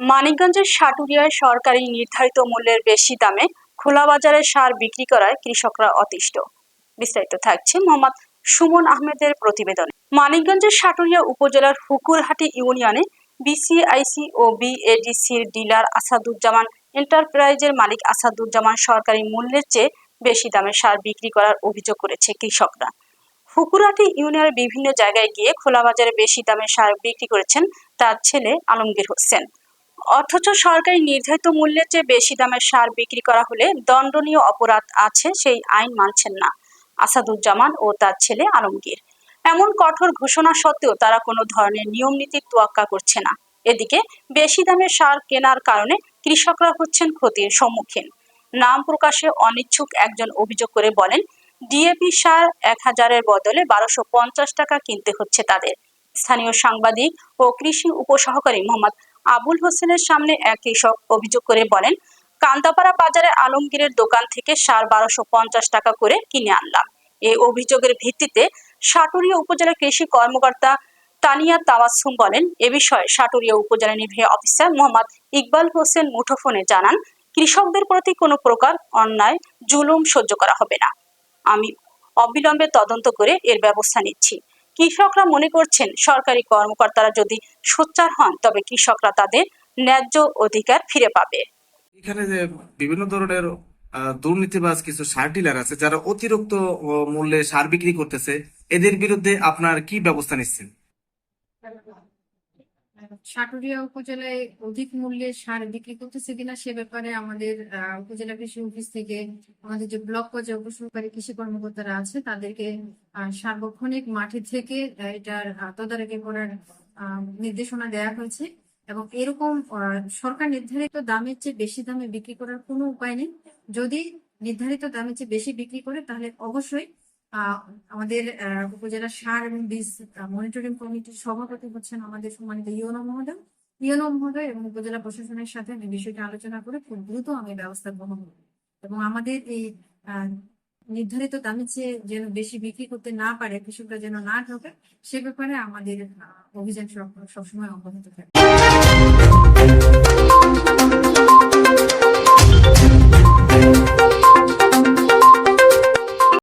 মানিকগঞ্জের সাটুরিয়ায় সরকারি নির্ধারিত মূল্যের বেশি দামে খোলা বাজারে সার বিক্রি করায় কৃষকরা অতিষ্ঠ। বিস্তারিত থাকছে মোহাম্মদ সুমন আহমেদের প্রতিবেদনে। মানিকগঞ্জের সাটুরিয়া উপজেলার হুকুরহাটি ইউনিয়নে বিসিআইসি ও বিএডিসির ডিলার আসাদুজ্জামান এন্টারপ্রাইজের মালিক আসাদুজ্জামান সরকারি মূল্যের চেয়ে বেশি দামে সার বিক্রি করার অভিযোগ করেছে কৃষকরা। ফুকুরাটি ইউনিয়নের বিভিন্ন জায়গায় গিয়ে খোলা বাজারে বেশি দামে সার বিক্রি করেছেন তার ছেলে আলমগীর হোসেন। অথচ সরকারি নির্ধারিত মূল্যের চেয়ে বেশি দামের সার বিক্রি করা হলে দণ্ডনীয় অপরাধ আছে সেই আইন মানছেন না আসাদুজ্জামান ও তার ছেলে আলমগীর। এমন কঠোর ঘোষণা সত্ত্বেও তারা কোনো ধরনের নিয়ম নীতির তোয়াক্কা করছে না। এদিকে বেশি দামে সার কেনার কারণে কৃষকরা হচ্ছেন ক্ষতির সম্মুখীন। নাম প্রকাশে অনিচ্ছুক একজন অভিযোগ করে বলেন, ডিএপি সার এক হাজারের বদলে বারোশো টাকা কিনতে হচ্ছে তাদের। স্থানীয় সাংবাদিক ও কৃষি উপসহকারী মোহাম্মদ আবুল হোসেনের সামনে এক কৃষক অভিযোগ করে বলেন কান্দাপাড়া বাজারে আলমগীরের দোকান থেকে সার বারোশো পঞ্চাশ টাকা করে কিনে আনলাম। এই অভিযোগের ভিত্তিতে সাটুরিয়া উপজেলা কৃষি কর্মকর্তা তানিয়া তাওয়াসুম বলেন, এ বিষয়ে সাটুরিয়া উপজেলা নির্বাহী অফিসার মোহাম্মদ ইকবাল হোসেন মুঠোফোনে জানান, কৃষকদের প্রতি কোনো প্রকার অন্যায়, জুলুম সহ্য করা হবে না। আমি অবিলম্বে তদন্ত করে এর ব্যবস্থা নিচ্ছি। কৃষকরা মনে করছেন সরকারি কর্মকর্তারা যদি সোচ্চার হন, তবে কৃষকরা তাদের ন্যায্য অধিকার ফিরে পাবে। এখানে যে বিভিন্ন ধরনের দুর্নীতিবাজ কিছু সার ডিলার আছে, যারা অতিরিক্ত মূল্যে সার বিক্রি করতেছে, এদের বিরুদ্ধে আপনার কি ব্যবস্থা নিচ্ছেন? সাটুরিয়া উপজেলায় অধিক মূল্যে সার বিক্রি করতেছে কিনা সে ব্যাপারে আমাদের উপজেলা কৃষি অফিস থেকে আমাদের যে ব্লক পর্যায়ে উপসহকারী কৃষি কর্মকর্তারা আছে, তাদেরকে সার্বক্ষণিক মাঠে থেকে এটার তদারকি করার নির্দেশনা দেওয়া হয়েছে এবং এরকম সরকার নির্ধারিত দামের চেয়ে বেশি দামে বিক্রি করার কোনো উপায় নেই। যদি নির্ধারিত দামের চেয়ে বেশি বিক্রি করে তাহলে অবশ্যই আমাদের উপজেলা সার এবং বীজ মনিটরিং কমিটির সভাপতি হচ্ছেন আমাদের সম্মানিত ইউনো মহোদয়। ইউনো মহোদয় এবং উপজেলা প্রশাসনের সাথে আমি বিষয়টা আলোচনা করে খুব দ্রুত আমি ব্যবস্থা গ্রহণ করি এবং আমাদের এই নির্ধারিত দামের চেয়ে যেন বেশি বিক্রি করতে না পারে, কৃষকরা যেন না ঢোকে সে ব্যাপারে আমাদের অভিযান সব- সবসময় অব্যাহত থাকে।